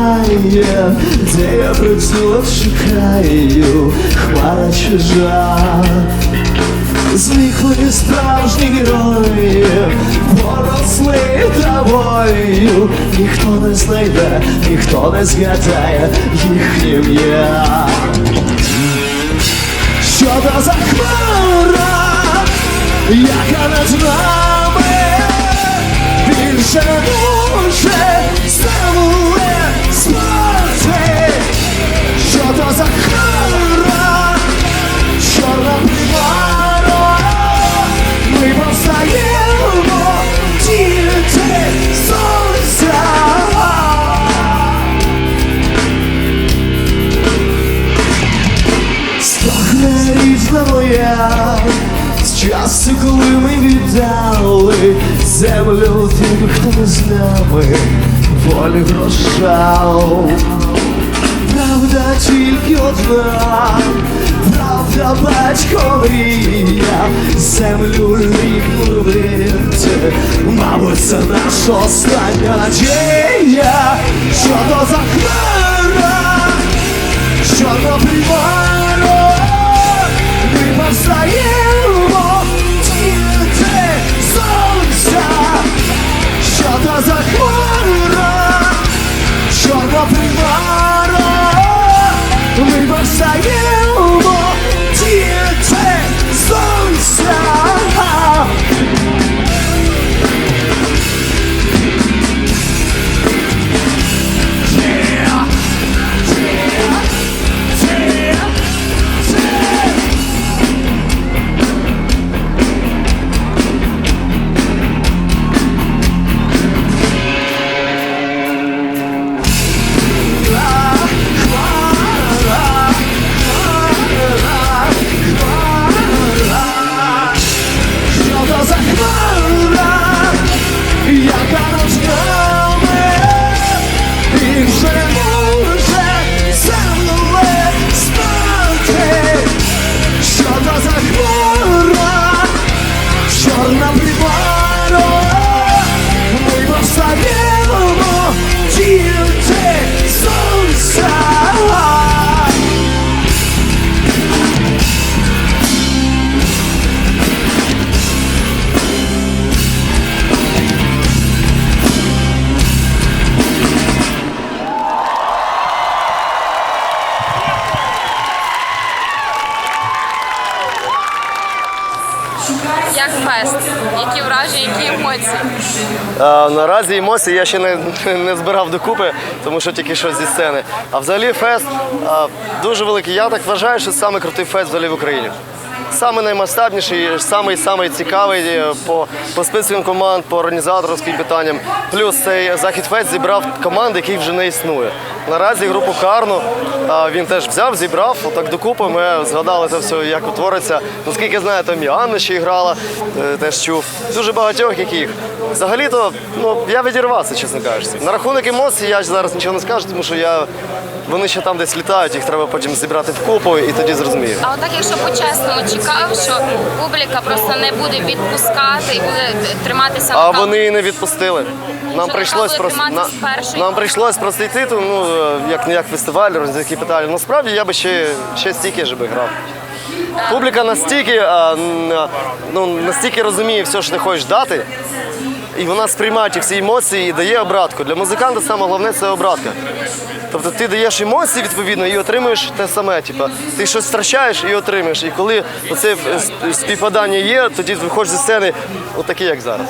моє, де я прицілок шукаю, хмара чужа. Зникли справжні герої, поросли травою, ніхто не знайде, ніхто не згадає їхнє ім'я. Що то за хмара, яка над нами більше не Різна з часу, коли ми віддали землю тим, хто не з нами, волі грошав. Правда тільки одна, правда батько мрія, землю рік вирти, мабуть, це наша остання надія, що то за хмара, що то примара, яка Як фест? Які враження, які емоції? А, Наразі емоції я ще не, не збирав докупи, тому що тільки що зі сцени. А взагалі фест а, дуже великий. Я так вважаю, що саме крутий фест взагалі в Україні. Саме наймасштабніший, самий самий цікавий е, по, по спискам команд, по організаторським питанням. Плюс цей захід фест зібрав команди, яких вже не існує. Наразі групу Карну він теж взяв, зібрав отак докупи. Ми згадали це все, як утвориться. Наскільки я знаю, там і Анна ще і грала, е, теж чув. Дуже багатьох яких. Взагалі-то ну, я відірвався, чесно кажучи. На рахунок емоцій я зараз нічого не скажу, тому що я, вони ще там десь літають, їх треба потім зібрати в купу і тоді зрозумію. А отак, якщо по-чесному чекав, що публіка просто не буде відпускати і буде триматися А вони і не відпустили. Нам Що прийшлось просто на, нам прийшлось просто йти, то, ну е, як не як фестиваль, такі питання. Насправді я би ще, ще стільки ж би грав. Публіка настільки, а, ну, настільки розуміє все, що ти хочеш дати, і вона сприймає ті всі емоції і дає обратку. Для музиканта саме головне це обратка. Тобто ти даєш емоції відповідно і отримуєш те саме. Типу, ти щось втрачаєш і отримуєш. І коли це співпадання є, тоді виходиш зі сцени, отакий, як зараз.